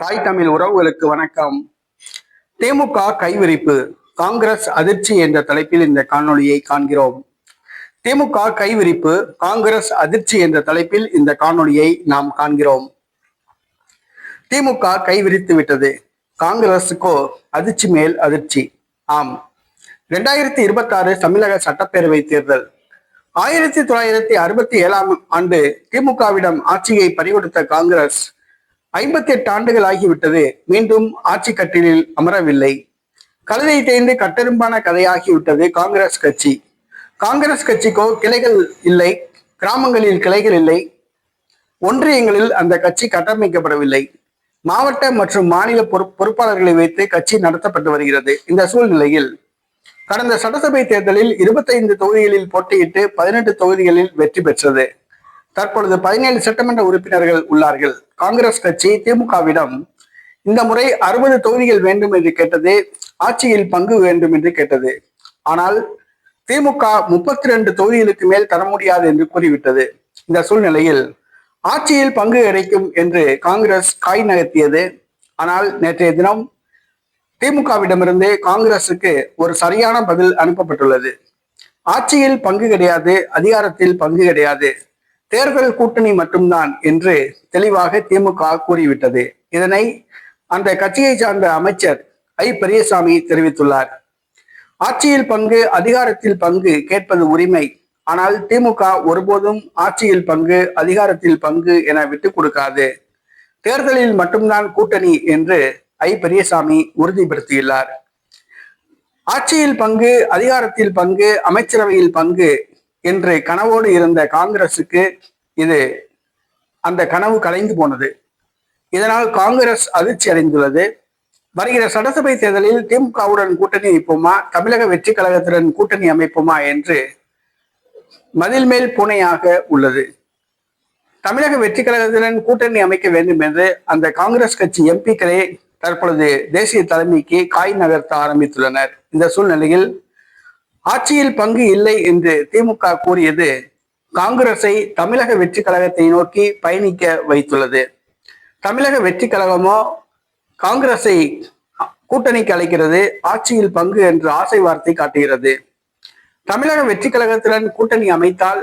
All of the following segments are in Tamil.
தாய் தமிழ் உறவுகளுக்கு வணக்கம். திமுக கைவிரிப்பு காங்கிரஸ் அதிர்ச்சி என்ற தலைப்பில் இந்த காணொளியை காண்கிறோம். திமுக கைவிரிப்பு காங்கிரஸ் அதிர்ச்சி என்ற தலைப்பில் இந்த காணொளியை நாம் காண்கிறோம். திமுக கைவிரித்து விட்டது. காங்கிரசுக்கோ அதிர்ச்சி மேல் அதிர்ச்சி. ஆம். இரண்டாயிரத்தி இருபத்தி ஆறு தமிழக சட்டப்பேரவை தேர்தல். ஆயிரத்தி தொள்ளாயிரத்தி அறுபத்தி ஏழாம் ஆண்டு திமுகவிடம் ஆட்சியை பறிகொடுத்த காங்கிரஸ் ஐம்பத்தி எட்டு ஆண்டுகள் ஆகிவிட்டது. மீண்டும் ஆட்சி கட்டிலில் அமரவில்லை. கழுதை தேய்ந்து கட்டெரும்பான கதையாகிவிட்டது காங்கிரஸ் கட்சி. காங்கிரஸ் கட்சிக்கோ கிளைகள் இல்லை. கிராமங்களில் கிளைகள் இல்லை. ஒன்றியங்களில் அந்த கட்சி கட்டமைக்கப்படவில்லை. மாவட்ட மற்றும் மாநில பொறுப்பாளர்களை வைத்து கட்சி நடத்தப்பட்டு வருகிறது இந்த சூழ்நிலையில். கடந்த சட்டசபை தேர்தலில் இருபத்தைந்து தொகுதிகளில் போட்டியிட்டு பதினெட்டு தொகுதிகளில் வெற்றி பெற்றது. தற்பொழுது பதினேழு சட்டமன்ற உறுப்பினர்கள் உள்ளார்கள். காங்கிரஸ் கட்சி திமுகவிடம் இந்த முறை அறுபது தொகுதிகள் வேண்டும் என்று கேட்டது ஆட்சியில் பங்கு வேண்டும் என்று கேட்டது. ஆனால் திமுக முப்பத்தி ரெண்டு தொகுதிகளுக்கு மேல் தர முடியாது என்று கூறிவிட்டது. இந்த சூழ்நிலையில் ஆட்சியில் பங்கு கிடைக்கும் என்று காங்கிரஸ் காய் நகர்த்தியது. ஆனால் நேற்றைய தினம் திமுகவிடமிருந்து காங்கிரசுக்கு ஒரு சரியான பதில் அனுப்பப்பட்டுள்ளது. ஆட்சியில் பங்கு கிடையாது அதிகாரத்தில் பங்கு கிடையாது. தேர்தல் கூட்டணி மட்டும்தான் என்று தெளிவாக திமுக கூறிவிட்டது. இதனை அந்த கட்சியை சார்ந்த அமைச்சர் ஐ. பெரியசாமி தெரிவித்துள்ளார். ஆட்சியில் பங்கு அதிகாரத்தில் பங்கு கேட்பது உரிமை. ஆனால் திமுக ஒருபோதும் ஆட்சியில் பங்கு அதிகாரத்தில் பங்கு என விட்டுக் கொடுக்காது. தேர்தலில் மட்டும்தான் கூட்டணி என்று ஐ. பெரியசாமி உறுதிப்படுத்தியுள்ளார். ஆட்சியில் பங்கு அதிகாரத்தில் பங்கு அமைச்சரவையில் பங்கு என்று கனவோடு இருந்த காங்கிரசுக்கு இது அந்த கனவு கலைந்து போனது. இதனால் காங்கிரஸ் அதிர்ச்சி அடைந்துள்ளது. வருகிற சட்டசபை தேர்தலில் திமுகவுடன் கூட்டணி வைப்போமா தமிழக வெற்றி கழகத்துடன் கூட்டணி அமைப்போமா என்று மதில் மேல் பூனையாக உள்ளது. தமிழக வெற்றி கழகத்துடன் கூட்டணி அமைக்க வேண்டும் என்று அந்த காங்கிரஸ் கட்சி எம்பிக்களே தற்பொழுது தேசிய தலைமைக்கு காய் நகர்த்த ஆரம்பித்துள்ளனர். இந்த சூழ்நிலையில் ஆட்சியில் பங்கு இல்லை என்று திமுக கூறியது காங்கிரஸை தமிழக வெற்றி கழகத்தை நோக்கி பயணிக்க வைத்துள்ளது. தமிழக வெற்றி கழகமோ காங்கிரஸை கூட்டணிக்கு அழைக்கிறது ஆட்சியில் பங்கு என்று ஆசை வார்த்தை காட்டுகிறது. தமிழக வெற்றி கழகத்துடன் கூட்டணி அமைத்தால்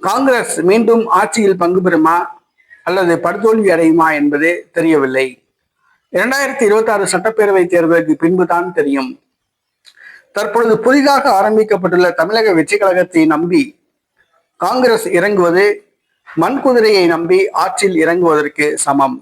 காங்கிரஸ் மீண்டும் ஆட்சியில் பங்கு பெறுமா அல்லது படுதோல்வி அடையுமா என்பது தெரியவில்லை. இரண்டாயிரத்தி இருபத்தி ஆறு சட்டப்பேரவை தேர்தலுக்கு பின்புதான் தெரியும். தற்பொழுது புதிதாக ஆரம்பிக்கப்பட்டுள்ள தமிழக வெற்றி கழகத்தை நம்பி காங்கிரஸ் இறங்குவது மண் குதிரையை நம்பி ஆற்றில் இறங்குவதற்கு சமம்.